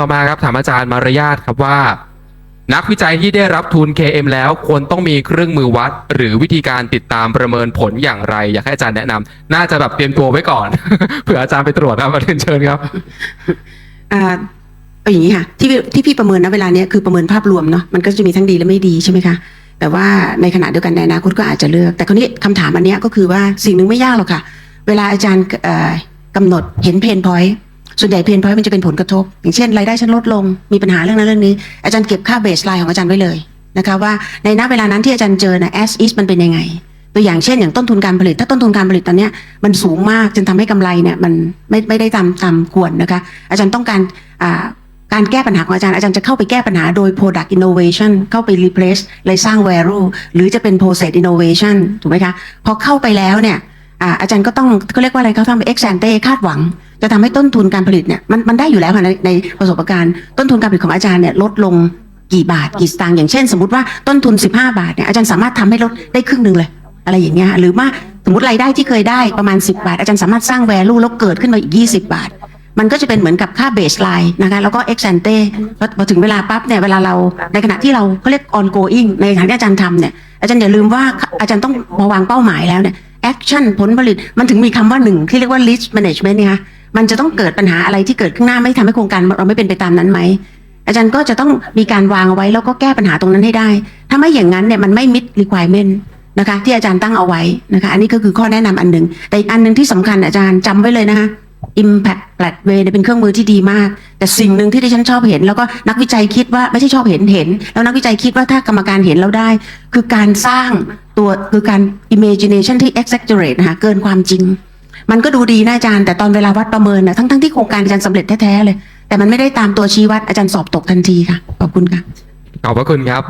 ต่อมาครับถามอาจารย์มารยาทครับว่า นักวิจัยที่ได้รับทุน KM แล้วควรต้องมีเครื่องมือวัด หรือวิธีการติดตามประเมินผลอย่างไร อยากให้อาจารย์แนะนำน่าจะแบบเตรียมตัวไว้ก่อน เผื่ออาจารย์ไปตรวจครับมาเรียนเชิญครับ อ่าเอาอย่างนี้ค่ะที่ที่พี่ประเมินณเวลาเนี้ยคือประเมินภาพรวมเนาะมันก็จะมีทั้งดีและไม่ดีใช่ไหมคะแต่ว่าในขณะเดียวกันในอนาคตก็อาจจะเลือก แต่คราวนี้คำถามอันเนี้ยก็คือว่าสิ่งหนึ่งไม่ยากหรอกค่ะ เวลาอาจารย์เอ่อกำหนดเห็นเพนพอยต์ ส่วนใหญ่เพนพอยต์มันจะเป็นผลกระทบ อย่างเช่นรายได้ฉันลดลงมีปัญหาเรื่องนั้นเรื่องนี้ อาจารย์เก็บค่าเบสไลน์ของอาจารย์ไว้เลยนะคะว่าในณเวลานั้นที่อาจารย์เจอนะ as is มันเป็นยังไง ตัวอย่างเช่น อย่างต้นทุนการผลิต ถ้าต้นทุนการผลิตตอนนี้มันสูงมากจนทำให้กำไรเนี่ยมันไม่ไม่ได้ตามตามควรนะคะอาจารย์ต้องการการแก้ปัญหาของอาจารย์อาจารย์จะเข้าไปแก้ปัญหาโดย product innovation เข้าไป replace เลยสร้าง value หรือจะเป็น process innovation ถูกไหมคะพอเข้าไปแล้วเนี่ยอาอาจารย์ก็ต้องเขาเรียกว่าอะไรเขาทำ ex ante คาดหวัง จะทำให้ต้นทุนการผลิตเนี่ยมันมันได้อยู่แล้วค่ะในในประสบการณ์ต้นทุนการผลิตของอาจารย์เนี่ยลดลงกี่บาทกี่สตางค์อย่างเช่น สมมติว่าต้นทุน 15 บาทเนี่ยอาจารย์สามารถทำให้ลดได้ครึ่งหนึ่งเลย อะไรอย่างเงี้ยหรือว่าสมมติรายได้ที่เคยได้ประมาณ 10 บาท อาจารย์สามารถสร้าง value แล้วเกิดขึ้นมาอีก 20 บาท มันก็จะเป็นเหมือนกับค่า baseline นะคะแล้วก็ ex ante พอพอถึงเวลาปั๊บเนี่ยเวลาเราในขณะที่เราเขาเรียก ongoing ในขณะที่อาจารย์ทำเนี่ยอาจารย์อย่าลืมว่าอาจารย์ต้องมาวางเป้าหมายแล้วเนี่ย action ผลผลิตมันถึงมีคำว่าหนึ่งที่เรียกว่า risk management เนี่ย มันจะต้องเกิดปัญหาอะไรที่เกิดข้างหน้าไม่ทำให้โครงการเราไม่เป็นไปตามนั้นไหมอาจารย์ก็จะต้องมีการวางเอาไว้แล้วก็แก้ปัญหาตรงนั้นให้ได้ ถ้าไม่อย่างนั้นเนี่ยมันไม่ meet requirement นะคะที่อาจารย์ตั้งเอาไว้นะคะอันนี้ก็คือข้อแนะนำอันหนึ่งแต่อีกอันหนึ่งที่สำคัญอาจารย์จำไว้เลยนะคะ Impact p l a t w a y เนี่ยเป็นเครื่องมือที่ดีมาก แต่สิ่งหนึ่งที่ดิฉันชอบเห็น แล้วก็นักวิจัยคิดว่าไม่ใช่ชอบเห็นเห็น แล้วนักวิจัยคิดว่าถ้ากรรมการเห็นแล้วได้ คือการสร้างตัวคือการ imagination ที่ exaggerate นะคะเกินความจริง มันก็ดูดีนะอาจารย์แต่ตอนเวลาวัดประเมินนะทั้งทั้งๆที่โครงการอาจารย์สำเร็จแท้ๆเลย แต่มันไม่ได้ตามตัวชี้วัดอาจารย์สอบตกทันทีค่ะขอบคุณค่ะ ขอบพระคุณครับ